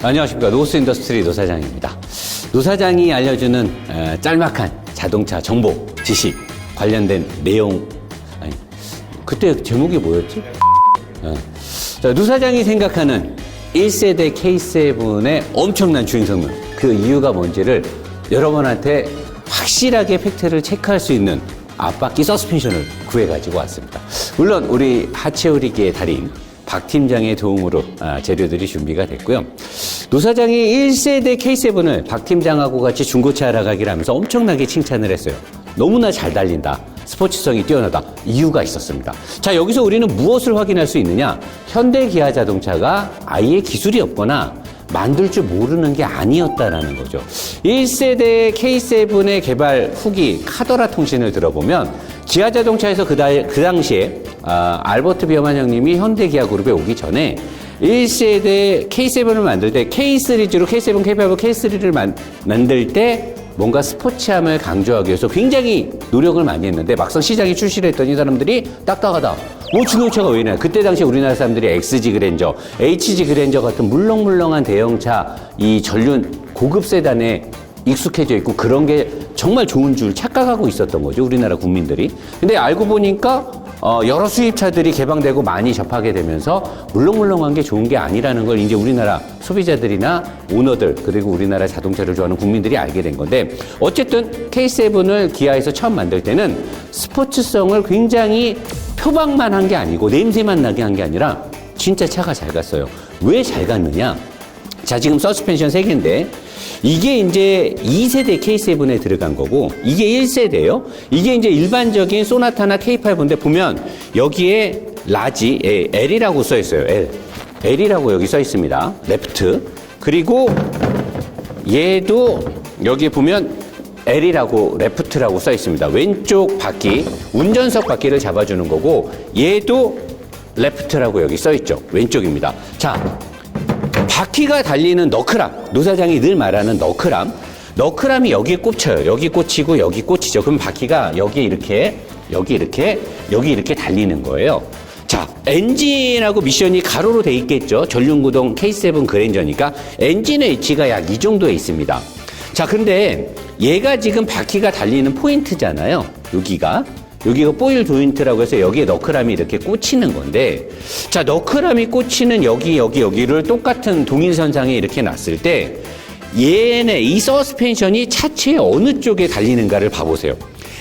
안녕하십니까 노스 인더스트리 노 사장입니다. 노 사장이 알려주는 에, 짤막한 자동차 정보 지식 관련된 내용 아니 그때 제목이 뭐였지? 어. 자, 노 사장이 생각하는 1세대 K7의 엄청난 주행 성능 그 이유가 뭔지를 여러분한테 확실하게 팩트를 체크할 수 있는 앞바퀴 서스펜션을 구해가지고 왔습니다. 물론 우리 하체 오리기의 달인 박 팀장의 도움으로 아, 재료들이 준비가 됐고요. 노 사장이 1세대 K7을 박 팀장하고 같이 중고차 알아가기를 하면서 엄청나게 칭찬을 했어요. 너무나 잘 달린다. 스포츠성이 뛰어나다. 이유가 있었습니다. 자, 여기서 우리는 무엇을 확인할 수 있느냐? 현대 기아 자동차가 아예 기술이 없거나 만들 줄 모르는 게 아니었다라는 거죠. 1세대 K7의 개발 후기 카더라 통신을 들어보면 기아 자동차에서 그, 다, 그 당시에 아, 알버트 비어만 형님이 현대 기아 그룹에 오기 전에 1세대 K7을 만들 때 K 시리즈로 K7, K8, K3를 만, 만들 때 뭔가 스포츠함을 강조하기 위해서 굉장히 노력을 많이 했는데 막상 시장에 출시를 했더니 사람들이 딱딱하다. 뭐 중형차가 왜 이래? 그때 당시 우리나라 사람들이 XG 그랜저, HG 그랜저 같은 물렁물렁한 대형차 이 전륜 고급 세단에 익숙해져 있고 그런 게 정말 좋은 줄 착각하고 있었던 거죠 우리나라 국민들이. 근데 알고 보니까 어, 여러 수입차들이 개방되고 많이 접하게 되면서 물렁물렁한 게 좋은 게 아니라는 걸 이제 우리나라 소비자들이나 오너들 그리고 우리나라 자동차를 좋아하는 국민들이 알게 된 건데 어쨌든 K7을 기아에서 처음 만들 때는 스포츠성을 굉장히 표방만 한 게 아니고 냄새만 나게 한 게 아니라 진짜 차가 잘 갔어요. 왜 잘 갔느냐? 자, 지금 서스펜션 3개인데, 이게 이제 2세대 K7에 들어간 거고, 이게 1세대예요 이게 이제 일반적인 소나타나 K8인데, 보면 여기에 라지, 예, L이라고 써 있어요. L. L이라고 여기 써 있습니다. 레프트. 그리고 얘도 여기 보면 L이라고 레프트라고 써 있습니다. 왼쪽 바퀴, 운전석 바퀴를 잡아주는 거고, 얘도 레프트라고 여기 써 있죠. 왼쪽입니다. 자, 바퀴가 달리는 너크람, 노사장이 늘 말하는 너크람, 너크람이 여기에 꽂혀요. 여기 꽂히고 여기 꽂히죠. 그럼 바퀴가 여기 이렇게, 여기 이렇게, 여기 이렇게 달리는 거예요. 자, 엔진하고 미션이 가로로 돼 있겠죠. 전륜구동 K7 그랜저니까 엔진의 위치가 약 이 정도에 있습니다. 자, 근데 얘가 지금 바퀴가 달리는 포인트잖아요. 여기가. 여기가 포일 조인트라고 해서 여기에 너크람이 이렇게 꽂히는 건데 자 너크람이 꽂히는 여기 여기 여기를 똑같은 동일선상에 이렇게 놨을 때 얘네 이 서스펜션이 차체의 어느 쪽에 달리는가를 봐보세요.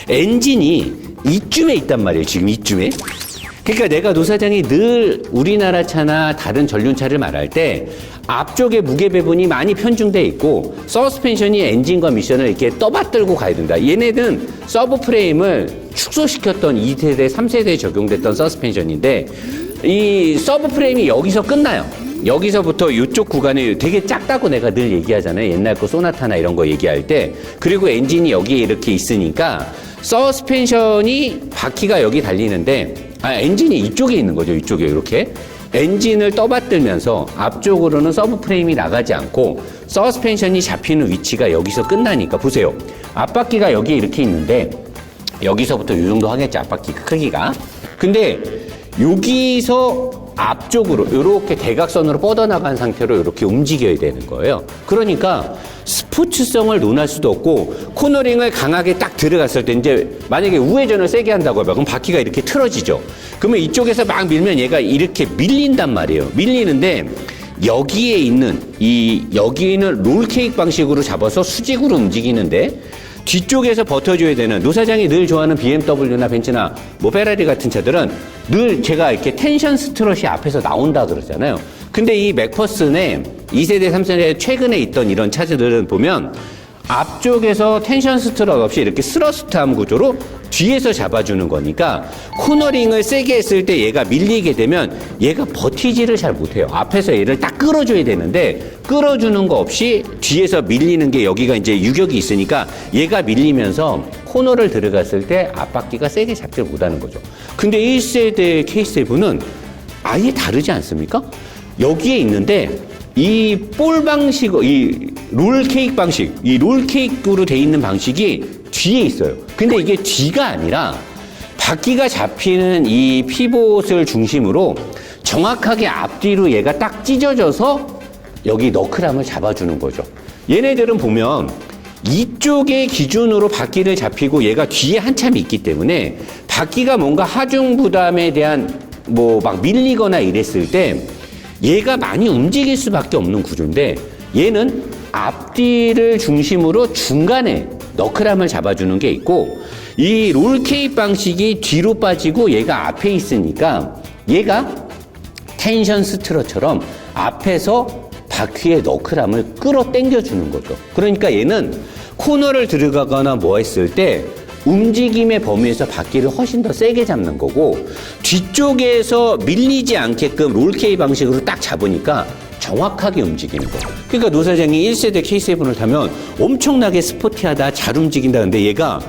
엔진이 이쯤에 있단 말이에요 지금 이쯤에 그러니까 내가 노 사장이 늘 우리나라 차나 다른 전륜차를 말할 때 앞쪽에 무게 배분이 많이 편중돼 있고 서스펜션이 엔진과 미션을 이렇게 떠받들고 가야 된다. 얘네는 서브 프레임을 축소시켰던 2세대, 3세대에 적용됐던 서스펜션인데 이 서브 프레임이 여기서 끝나요. 여기서부터 이쪽 구간이 되게 작다고 내가 늘 얘기하잖아요. 옛날 거 소나타나 이런 거 얘기할 때. 그리고 엔진이 여기에 이렇게 있으니까 서스펜션이 바퀴가 여기 달리는데 아, 엔진이 이쪽에 있는 거죠. 이쪽에 이렇게. 엔진을 떠받들면서 앞쪽으로는 서브 프레임이 나가지 않고 서스펜션이 잡히는 위치가 여기서 끝나니까 보세요. 앞바퀴가 여기 이렇게 있는데 여기서부터 이 정도 하겠죠. 앞바퀴 크기가. 근데 여기서 앞쪽으로 이렇게 대각선으로 뻗어나간 상태로 이렇게 움직여야 되는 거예요. 그러니까 스포츠성을 논할 수도 없고 코너링을 강하게 딱 들어갔을 때 이제 만약에 우회전을 세게 한다고 해봐. 그럼 바퀴가 이렇게 틀어지죠. 그러면 이쪽에서 막 밀면 얘가 이렇게 밀린단 말이에요. 밀리는데 여기에 있는 이 여기는 롤케이크 방식으로 잡아서 수직으로 움직이는데 뒤쪽에서 버텨줘야 되는 노사장이 늘 좋아하는 BMW나 벤츠나 뭐 페라리 같은 차들은 늘 제가 이렇게 텐션 스트럿이 앞에서 나온다 그러잖아요. 근데 이 맥퍼슨의 2세대, 3세대 최근에 있던 이런 차들은 보면 앞쪽에서 텐션 스트럿 없이 이렇게 스러스트함 구조로 뒤에서 잡아주는 거니까 코너링을 세게 했을 때 얘가 밀리게 되면 얘가 버티지를 잘 못해요. 앞에서 얘를 딱 끌어줘야 되는데 끌어주는 거 없이 뒤에서 밀리는 게 여기가 이제 유격이 있으니까 얘가 밀리면서 코너를 들어갔을 때 앞바퀴가 세게 잡지 못하는 거죠. 근데 1세대 K7은 아예 다르지 않습니까? 여기에 있는데 이 볼 방식, 이 롤 케이크 방식, 이 롤 케이크로 돼 있는 방식이 뒤에 있어요. 근데 이게 뒤가 아니라 바퀴가 잡히는 이 피봇을 중심으로 정확하게 앞뒤로 얘가 딱 찢어져서 여기 너클함을 잡아주는 거죠. 얘네들은 보면 이쪽의 기준으로 바퀴를 잡히고 얘가 뒤에 한참이 있기 때문에 바퀴가 뭔가 하중 부담에 대한 뭐 막 밀리거나 이랬을 때 얘가 많이 움직일 수밖에 없는 구조인데 얘는 앞뒤를 중심으로 중간에 너클함을 잡아주는 게 있고 이 롤케이프 방식이 뒤로 빠지고 얘가 앞에 있으니까 얘가 텐션 스트러처럼 앞에서 바퀴의 너클함을 끌어 당겨주는 거죠. 그러니까 얘는 코너를 들어가거나 뭐 했을 때 움직임의 범위에서 바퀴를 훨씬 더 세게 잡는 거고 뒤쪽에서 밀리지 않게끔 롤케이 방식으로 딱 잡으니까 정확하게 움직이는 거예요. 그러니까 노 사장이 1세대 K7을 타면 엄청나게 스포티하다, 잘 움직인다. 근데 얘가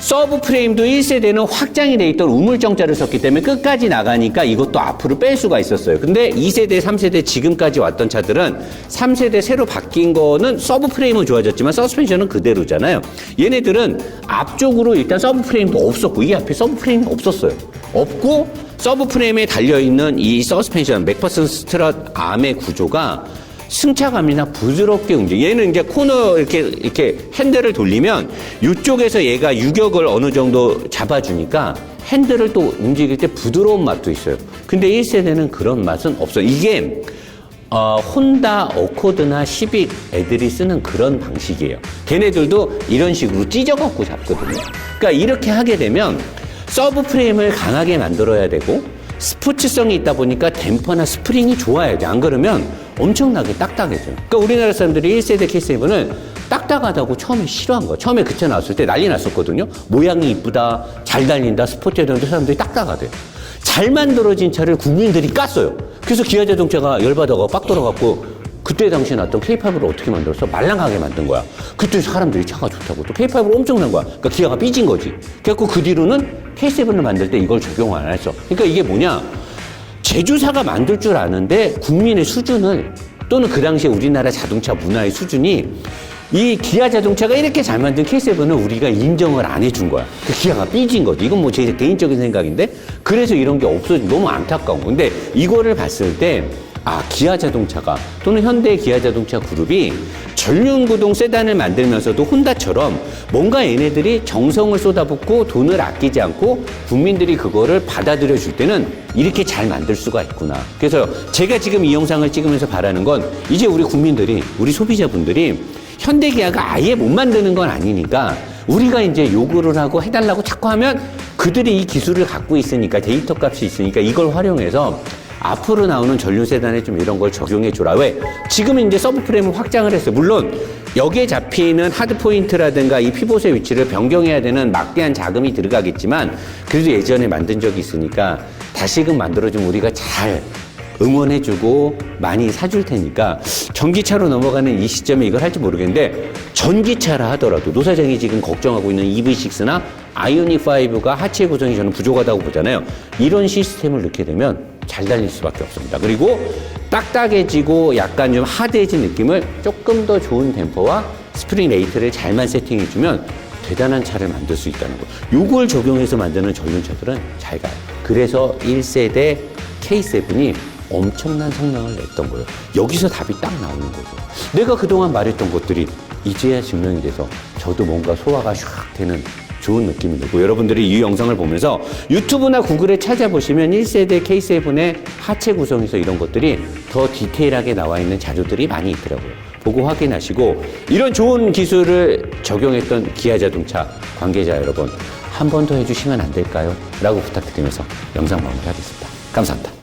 서브 프레임도 1세대는 확장이 돼 있던 우물정자를 썼기 때문에 끝까지 나가니까 이것도 앞으로 뺄 수가 있었어요. 근데 2세대, 3세대 지금까지 왔던 차들은 3세대 새로 바뀐 거는 서브 프레임은 좋아졌지만 서스펜션은 그대로잖아요. 얘네들은 앞쪽으로 일단 서브 프레임도 없었고 이 앞에 서브 프레임이 없었어요. 없고 서브 프레임에 달려 있는 이 서스펜션 맥퍼슨 스트럿 암의 구조가 승차감이나 부드럽게 움직여. 얘는 이제 코너 이렇게 이렇게 핸들을 돌리면 이쪽에서 얘가 유격을 어느 정도 잡아주니까 핸들을 또 움직일 때 부드러운 맛도 있어요. 근데 1세대는 그런 맛은 없어요. 이게 어, 혼다, 어코드나 시빅 애들이 쓰는 그런 방식이에요. 걔네들도 이런 식으로 찢어갖고 잡거든요. 그러니까 이렇게 하게 되면 서브 프레임을 강하게 만들어야 되고 스포츠성이 있다 보니까 댐퍼나 스프링이 좋아야 돼. 안 그러면 엄청나게 딱딱해져요. 그러니까 우리나라 사람들이 1세대 K7을 딱딱하다고 처음에 싫어한 거야. 처음에 그차 나왔을 때 난리 났었거든요. 모양이 이쁘다, 잘 달린다, 스포츠해야 되 사람들이 딱딱하대. 잘 만들어진 차를 국민들이 깠어요. 그래서 기아 자동차가 열받아가 빡 돌아갖고 그때 당시에 나왔던 K5를 어떻게 만들었어? 말랑하게 만든 거야. 그때 사람들이 차가 좋다고 또 K5를 엄청난 거야. 그러니까 기아가 삐진 거지. 그래갖고 그 뒤로는 K7을 만들 때 이걸 적용 안 했어. 그러니까 이게 뭐냐? 제조사가 만들 줄 아는데 국민의 수준을 또는 그 당시에 우리나라 자동차 문화의 수준이 이 기아 자동차가 이렇게 잘 만든 K7은 우리가 인정을 안 해준 거야. 그 기아가 삐진 거지. 이건 뭐 제 개인적인 생각인데 그래서 이런 게 없어지 너무 안타까운 건데 이거를 봤을 때 아, 기아 자동차가 또는 현대 기아 자동차 그룹이 전륜구동 세단을 만들면서도 혼다처럼 뭔가 얘네들이 정성을 쏟아붓고 돈을 아끼지 않고 국민들이 그거를 받아들여 줄 때는 이렇게 잘 만들 수가 있구나. 그래서 제가 지금 이 영상을 찍으면서 바라는 건 이제 우리 국민들이, 우리 소비자분들이 현대 기아가 아예 못 만드는 건 아니니까 우리가 이제 요구를 하고 해달라고 자꾸 하면 그들이 이 기술을 갖고 있으니까 데이터 값이 있으니까 이걸 활용해서 앞으로 나오는 전륜 세단에 좀 이런 걸 적용해 줘라. 왜? 지금은 이제 서브 프레임을 확장을 했어요. 물론 여기에 잡히는 하드 포인트라든가 이 피봇의 위치를 변경해야 되는 막대한 자금이 들어가겠지만 그래도 예전에 만든 적이 있으니까 다시금 만들어주면 우리가 잘 응원해주고 많이 사줄 테니까 전기차로 넘어가는 이 시점에 이걸 할지 모르겠는데 전기차라 하더라도 노 사장이 지금 걱정하고 있는 EV6나 아이오닉 5가 하체 구성이 저는 부족하다고 보잖아요. 이런 시스템을 넣게 되면 잘 달릴 수밖에 없습니다. 그리고 딱딱해지고 약간 좀 하드해진 느낌을 조금 더 좋은 댐퍼와 스프링 레이트를 잘만 세팅해주면 대단한 차를 만들 수 있다는 거. 요걸 적용해서 만드는 전륜차들은 잘 가요. 그래서 1세대 K7이 엄청난 성능을 냈던 거예요. 여기서 답이 딱 나오는 거죠. 내가 그동안 말했던 것들이 이제야 증명이 돼서 저도 뭔가 소화가 샥 되는 좋은 느낌이 들고 여러분들이 이 영상을 보면서 유튜브나 구글에 찾아보시면 1세대 K7의 하체 구성에서 이런 것들이 더 디테일하게 나와 있는 자료들이 많이 있더라고요. 보고 확인하시고 이런 좋은 기술을 적용했던 기아 자동차 관계자 여러분 한 번 더 해주시면 안 될까요? 라고 부탁드리면서 영상 마무리하겠습니다. 감사합니다.